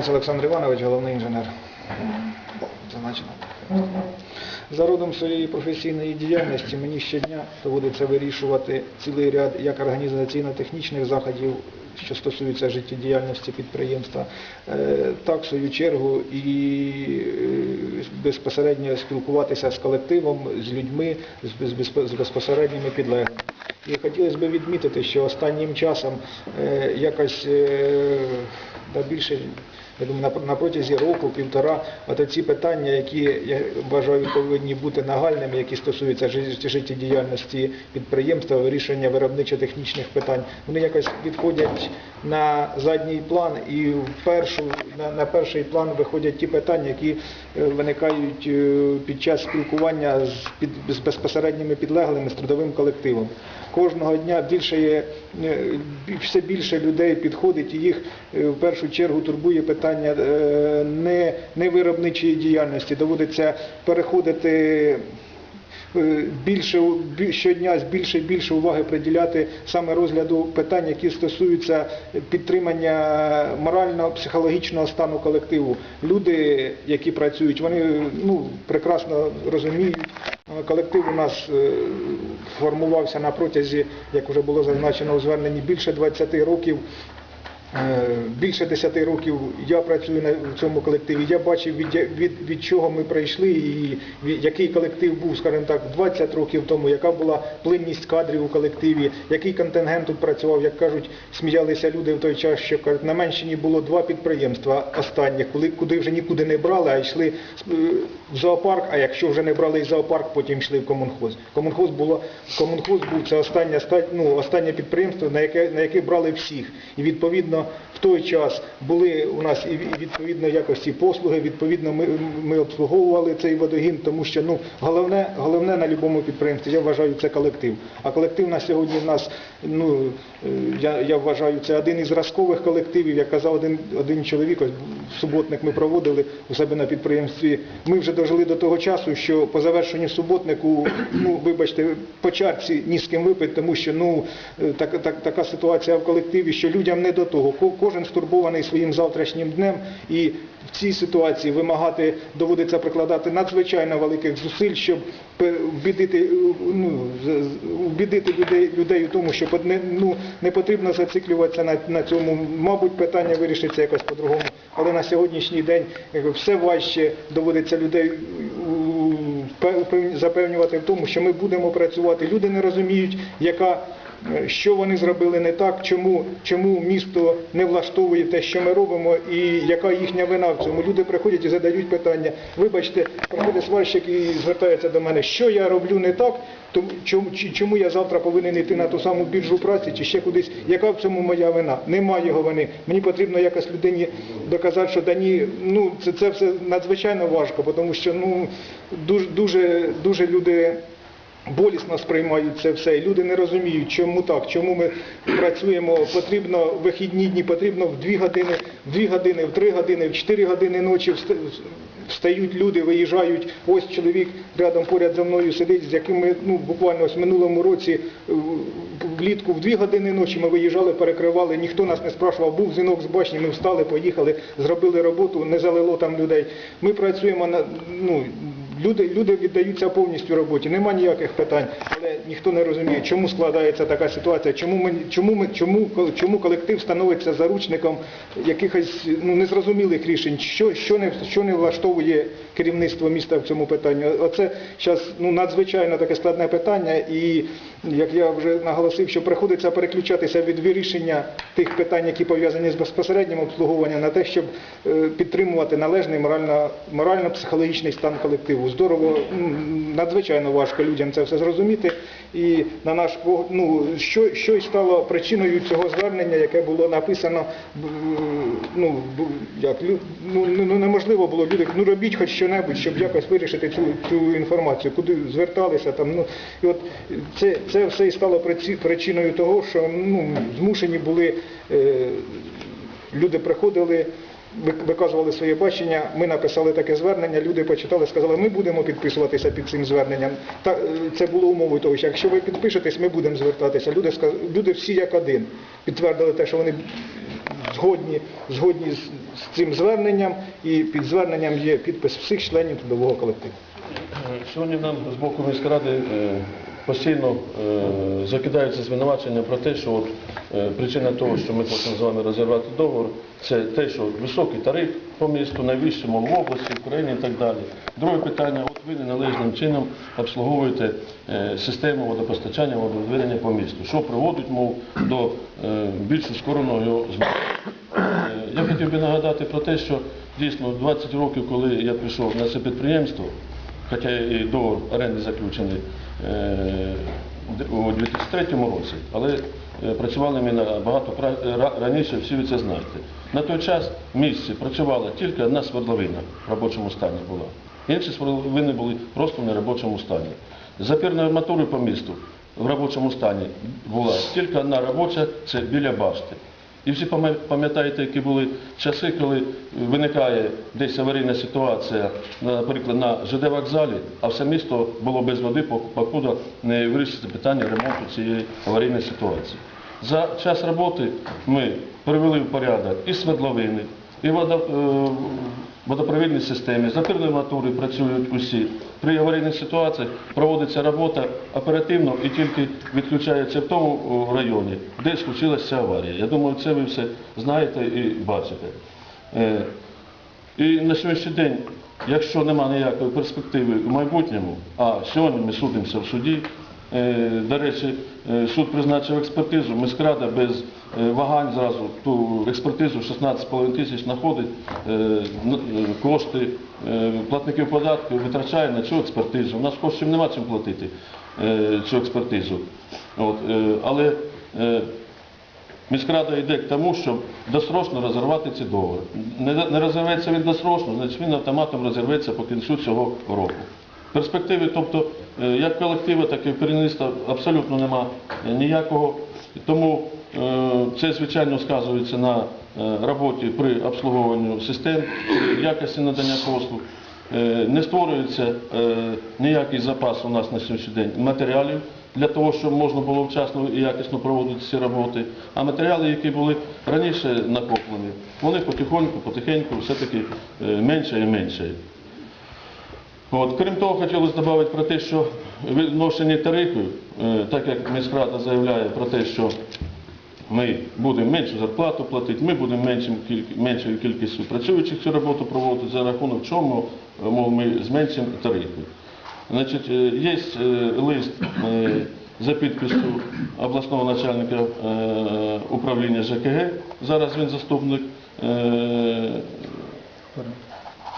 Червонець Олександр Іванович, головний інженер. Зазначено. За родом своєї професійної діяльності мені щодня доводиться вирішувати цілий ряд як організаційно-технічних заходів, що стосуються життєдіяльності підприємства, е, так в свою чергу і е, безпосередньо спілкуватися з колективом, з людьми, з без- без- з безпосередніми підлеглими. І хотілося б відмітити, що останнім часом е, якось більше, я думаю, на, протязі року, півтора, от ці питання, які я вважаю повинні бути нагальними, які стосуються жи- життєдіяльності підприємства, вирішення виробничо-технічних питань, вони якось відходять на задній план і в першу, на, на перший план виходять ті питання, які виникають е, під час спілкування з, під, з безпосередніми підлеглими, з трудовим колективом. Кожного дня більше є, е, все більше людей підходить і їх е, в першу чергу турбує питання е, не, не виробничої діяльності. Доводиться переходити е, більше щодня більше і більше уваги приділяти саме розгляду питань, які стосуються підтримання морально-психологічного стану колективу. Люди, які працюють, вони ну, прекрасно розуміють. е, Колектив у нас е, формувався на протязі, як вже було зазначено у зверненні, більше 20 років. Е, Більше 10 років я працюю в цьому колективі. Я бачив від, від, від чого ми прийшли і від- який колектив був, скажімо так, 20 років тому, яка була плинність кадрів у колективі, який контингент тут працював, як кажуть, сміялися люди в той час, що кажуть, на Менщині було два підприємства останніх, коли куди вже нікуди не брали, а йшли е, в зоопарк. А якщо вже не брали і зоопарк, потім йшли в комунхоз. Комунхоз було комунхоз був це останнє ну, останнє підприємство, на яке на яке брали всіх. І відповідно в той час були у нас і відповідно якості послуги. Відповідно, ми, ми обслуговували цей водогін, тому що ну головне, головне на будь-якому підприємстві, я вважаю, це колектив. А колектив на сьогодні в нас, ну е, я, я вважаю, це один із зразкових колективів. Як казав один, один чоловік, ось суботник ми проводили у себе на підприємстві. Ми вже дожили до того часу, що по завершенню суботнику, ну вибачте, по чарці ні з ким випити, тому що ну е, так, так, така ситуація в колективі, що людям не до того. Ко- Кожен стурбований своїм завтрашнім днем і в цій ситуації вимагати доводиться прикладати надзвичайно великих зусиль, щоб вбідити, е, ну, убідити людей, людей у тому, що ну, не потрібно зациклюватися на, на цьому. Мабуть, питання вирішиться якось по-другому. Але на сьогоднішній день все важче доводиться людей запевнювати в тому, що ми будемо працювати. Люди не розуміють, яка е, що вони зробили не так, чому, чому місто не влаштовує те, що ми робимо, і яка їхня вина в цьому. Люди приходять і задають питання. Вибачте, приходить сварщик і звертається до мене, що я роблю не так, тому чому, чому я завтра повинен йти на ту саму біржу праці чи ще кудись. Яка в цьому моя вина? Немає його вини. Мені потрібно якось людині доказати, що дані, ну це, це все надзвичайно важко, тому що ну дуже дуже дуже люди болісно сприймають це все. Люди не розуміють, чому так, чому ми працюємо. Потрібно вихідні дні, потрібно в дві години, в дві години, в три години, в чотири години ночі встають люди, виїжджають. Ось чоловік рядом поряд за мною сидить, з яким ми ну буквально ось в минулому році влітку в дві години ночі ми виїжджали, перекривали. Ніхто нас не спрашував, був дзвінок з башні. Ми встали, поїхали, зробили роботу, не залило там людей. Ми працюємо на ну. Люди, люди віддаються повністю роботі, нема ніяких питань, але ніхто не розуміє, чому складається така ситуація, чому ми, чому ми, чому, чому колектив становиться заручником якихось ну, незрозумілих рішень, що, що, не, що не влаштовує керівництво міста в цьому питанні. Оце зараз ну, надзвичайно таке складне питання, і як я вже наголосив, що приходиться переключатися від вирішення тих питань, які пов'язані з безпосереднім обслуговуванням, на те, щоб е, підтримувати належний морально, морально-психологічний стан колективу. Здорово, надзвичайно важко людям це все зрозуміти. І на наш ну, що, що й стало причиною цього звернення, яке було написано, ну, як, ну, ну, неможливо було люди, ну робіть хоч що-небудь, щоб якось вирішити цю, цю інформацію, куди зверталися там. Ну, і от це, це все і стало причиною того, що ну, змушені були е, люди приходили. Ви- Виказували своє бачення, ми написали таке звернення, люди почитали, сказали, ми будемо підписуватися під цим зверненням. Та, е, це було умовою того, що якщо ви підпишетесь, ми будемо звертатися. Люди, сказ- люди всі як один підтвердили те, що вони згодні, згодні з, цим зверненням, і під зверненням є підпис всіх членів трудового колективу. Сьогодні нам з боку міської ради е, постійно е, закидаються звинувачення про те, що е, причина того, що ми хочемо з вами розірвати договор, це те, що високий тариф по місту, найвищому в області, в країні і так далі. Друге питання, от ви неналежним чином обслуговуєте е, систему водопостачання, водовідведення по місту, що приводить, мов, до е, більш ускореного його зміну. Е, Я хотів би нагадати про те, що дійсно 20 років, коли я прийшов на це підприємство, хоча і договор оренди заключений у 2003 році, але е, працювали ми набагато раніше, всі ви це знаєте. На той час в місті працювала тільки одна свердловина в робочому стані була. Інші свердловини були просто в неробочому стані. Запірної арматури по місту в робочому стані була тільки одна робоча, це біля башти. І всі пам'ятаєте, які були часи, коли виникає десь аварійна ситуація, наприклад, на ЖД вокзалі, а все місто було без води, пок- покуди не вирішиться питання ремонту цієї аварійної ситуації. За час роботи ми привели в порядок і свердловини, і е, водопровідні системи, запірної матури працюють усі. При аварійних ситуаціях проводиться робота оперативно і тільки відключається в тому районі, де случилася аварія. Я думаю, це ви все знаєте і бачите. Е, І на сьогоднішній день, якщо немає ніякої перспективи в майбутньому, а сьогодні ми судимося в суді, е, до речі, е, суд призначив експертизу, міськрада без е, вагань зразу ту експертизу 16,5 тисяч знаходить, е, е, кошти е, платників податків витрачає на цю експертизу. У нас коштів нема чим платити е, цю експертизу. От, е, але е, Міськрада йде к тому, щоб досрочно розірвати ці договори. Не розірветься він досрочно, значить він автоматом розірветься по кінцю цього року. Перспективи, тобто, е, як колектива, так і керівництва абсолютно нема е, ніякого. Тому е, це, звичайно, сказується на роботі при обслуговуванні систем, якості надання послуг. Не створюється ніякий запас у нас на сьогоднішній день матеріалів для того, щоб можна було вчасно і якісно проводити ці роботи. А матеріали, які були раніше накоплені, вони потихоньку, потихеньку все-таки менше і менше. От, крім того, хотілося додати про те, що відношення тарифів, е, так як міськрада заявляє про те, що ми будемо меншу зарплату платити, ми будемо меншою кількістю працюючих цю роботу проводити, за рахунок чому е, мов, ми зменшимо тарифи. Значить, е, є лист за підпису обласного начальника управління ЖКГ, зараз він заступник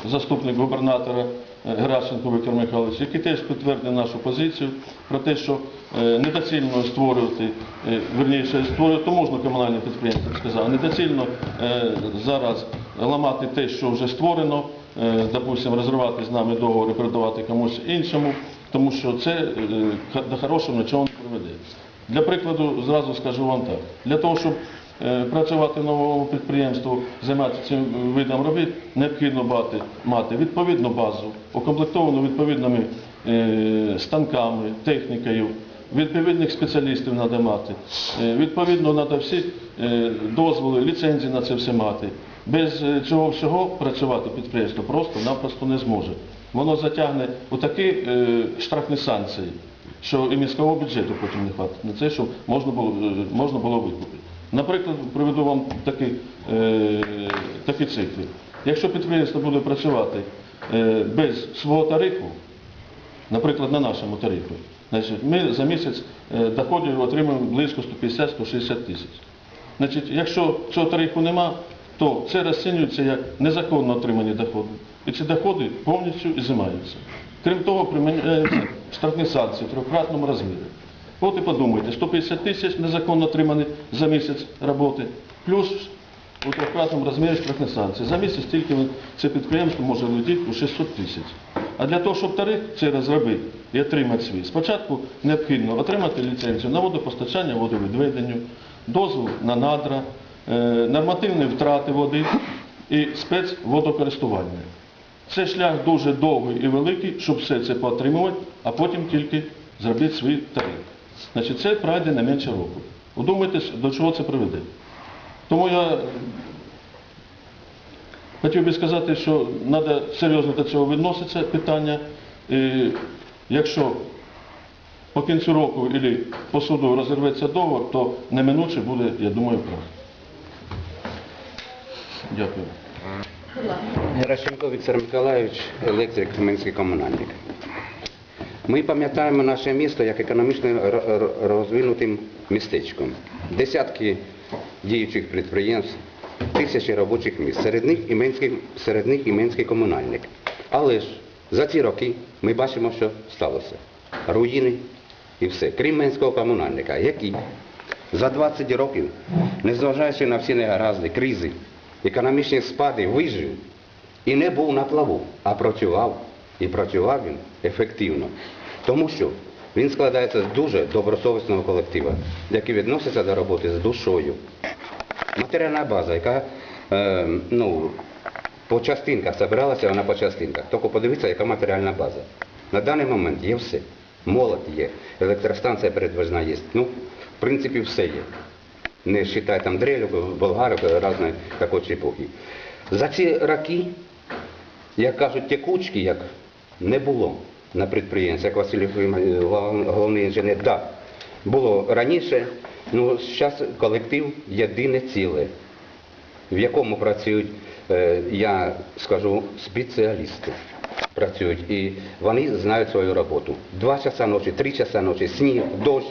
заступник губернатора Геращенко Віктор Михайлович, який теж підтвердив нашу позицію про те, що е, недоцільно створювати, е, верніше, створювати можна комунальне підприємство, сказав, недоцільно е, зараз ламати те, що вже створено, е, допустимо, розривати з нами договор і передавати комусь іншому, тому що це е, до хорошого нічого не приведе. Для прикладу, зразу скажу вам так, для того, щоб е, працювати в новому підприємству, займатися цим видом робіт, необхідно мати, відповідну базу, укомплектовану відповідними е, станками, технікою, відповідних спеціалістів треба мати. Е, Відповідно, треба всі е, дозволи, ліцензії на це все мати. Без е, цього всього працювати підприємство просто-напросто не зможе. Воно затягне у такі е, штрафні санкції, що і міського бюджету потім не хватить на це, щоб можна було, е, можна було викупити. Наприклад, приведу вам такі, е, такі цифри. Якщо підприємство буде працювати е, без свого тарифу, наприклад, на нашому тарифі, значить, ми за місяць е, доходів отримуємо близько 150-160 тисяч. Значить, якщо цього тарифу нема, то це розцінюється як незаконно отримані доходи. І ці доходи повністю ізимаються. Крім того, приміняються штрафні санкції в трьохкратному розмірі. От і подумайте, 150 тисяч незаконно отримані за місяць роботи, плюс у трьохкратному розмірі штрафні санкції. За місяць тільки це підприємство може влетіти у 600 тисяч. А для того, щоб тариф цей розробити і отримати свій, спочатку необхідно отримати ліцензію на водопостачання водовідведенню, дозвіл на надра, е, нормативні втрати води і спецводокористування. Це шлях дуже довгий і великий, щоб все це поотримувати, а потім тільки зробити свій тариф. Значить, це пройде не менше року. Удумайтесь, до чого це приведе. Тому я хотів би сказати, що треба серйозно до цього відноситися питання. І якщо по кінцю року або по суду розірветься договор, то неминуче буде, я думаю, крах. Дякую. Геращенко Віктор Миколаївич, електрик, Хмельницький комунальник. Ми пам'ятаємо наше місто як економічно розвинутим містечком. Десятки діючих підприємств, тисячі робочих місць. Серед них іменський, серед комунальник. Але ж за ці роки ми бачимо, що сталося. Руїни і все. Крім Менського комунальника, який за 20 років, незважаючи на всі негаразди, кризи, економічні спади, вижив і не був на плаву, а працював. І працював він ефективно. Тому що він складається з дуже добросовісного колектива, який відноситься до роботи з душою. Матеріальна база, яка е, ну, по частинках збиралася, вона по частинках. Тільки подивіться, яка матеріальна база. На даний момент є все. Молот є, електростанція передвижна є. Ну, в принципі, все є. Не вважай там дрелю, болгарок, різної такої чепухи. За ці роки, як кажуть, текучки, як не було на підприємстві, як Василь головний інженер, так, да, було раніше, ну зараз колектив єдине ціле в якому працюють, е, я скажу, спеціалісти працюють. І вони знають свою роботу. Два часа ночі, три часа ночі, сніг, дощ.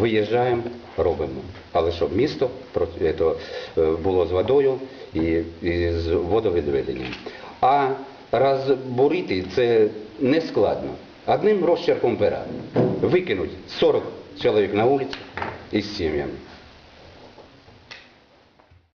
Виїжджаємо, робимо. Але щоб місто е, було з водою і з водовідведенням. А розбурити це не складно. Одним розчерком пера викинуть 40 чоловік на вулицю із сім'ями.